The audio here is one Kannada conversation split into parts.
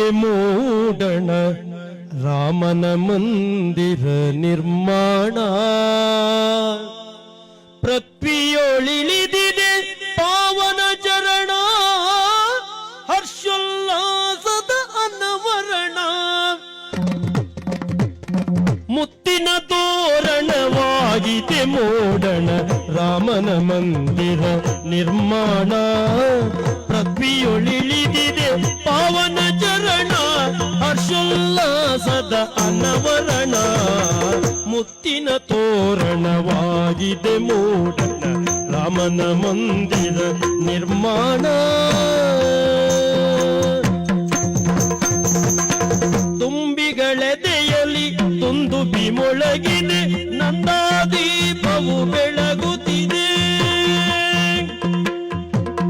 ಮೂಡಣ, ರಾಮನ ಮಂದಿರ ನಿರ್ಮಾಣ. ಪೃಥ್ವಿಯೊಳಿಳಿದಿದೆ ಪಾವನ ಚರಣ, ಹರ್ಷೋಲ್ಲಾಸದ ಅನವರಣ. ಮುತ್ತಿನ ತೋರಣವಾಗಿದೆ ಮೂಡಣ, ರಾಮನ ಮಂದಿರ ನಿರ್ಮಾಣ. ಪೃಥ್ವಿಯೊಳಿಳಿದಿದೆ ಪಾವನ ಅನವರಣ, ಮುತ್ತಿನ ತೋರಣವಾಗಿದೆ ಮೂಡಣ, ರಾಮನ ಮಂದಿರ ನಿರ್ಮಾಣ. ತುಂಬಿಗಳೆದೆಯಲಿ ತುಂದುಬಿ ಮೊಳಗಿದೆ ನಂದಾದೀಪವು ಬೆಳಗುತ್ತಿದೆ.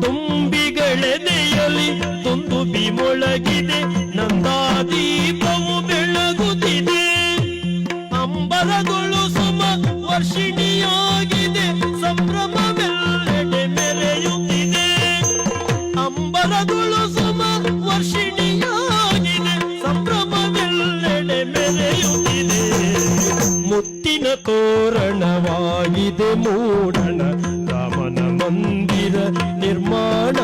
ತುಂಬಿಗಳೆದೆಯಲಿ ತುಂದು ಮೊಳಗಿದೆ ಮೆರೆಯುತ್ತಿದೆ ಮುತ್ತಿನ ತೋರಣವಾಗಿದೆ ಮೂಡಣ ರಾಮನ ಮಂದಿರ ನಿರ್ಮಾಣ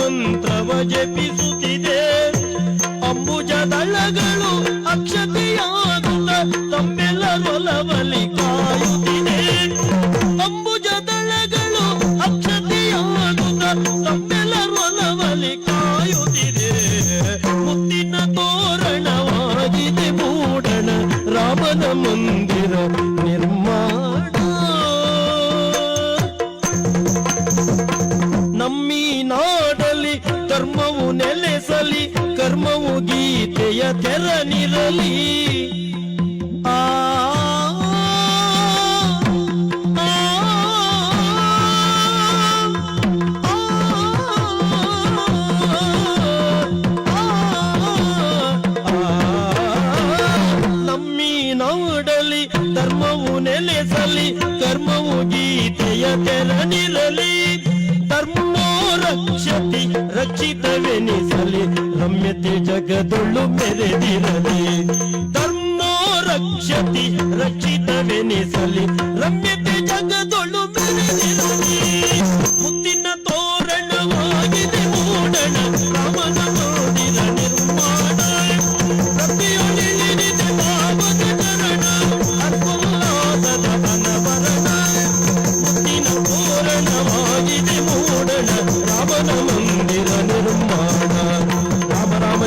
ಮಂತ್ರವ ಜಪಿಸುತ್ತಿದೆ. ಅಂಬುಜ ದಳಗಳು ಗೀತೆಯ ತೆರನಿರಲಿ ಆ ಧರ್ಮವು ನೆಲೆಸಲಿ ಕರ್ಮವು ಗೀತೆಯ ತೆರನಿರಲಿ ರಕ್ಷತಿ ರಕ್ಷಿತವೆನಿಸಲಿ ರಮ್ಯತೆ ಜಗದೊಳ್ಳು ಮೆರೆದಿರಲಿ. ಧರ್ಮೋ ರಕ್ಷತಿ ರಕ್ಷಿತವೆನಿಸಲಿ ರಮ್ಯತೆ ಜಗದೊಳ್ಳು ಮೆರೆದಿರಲಿ.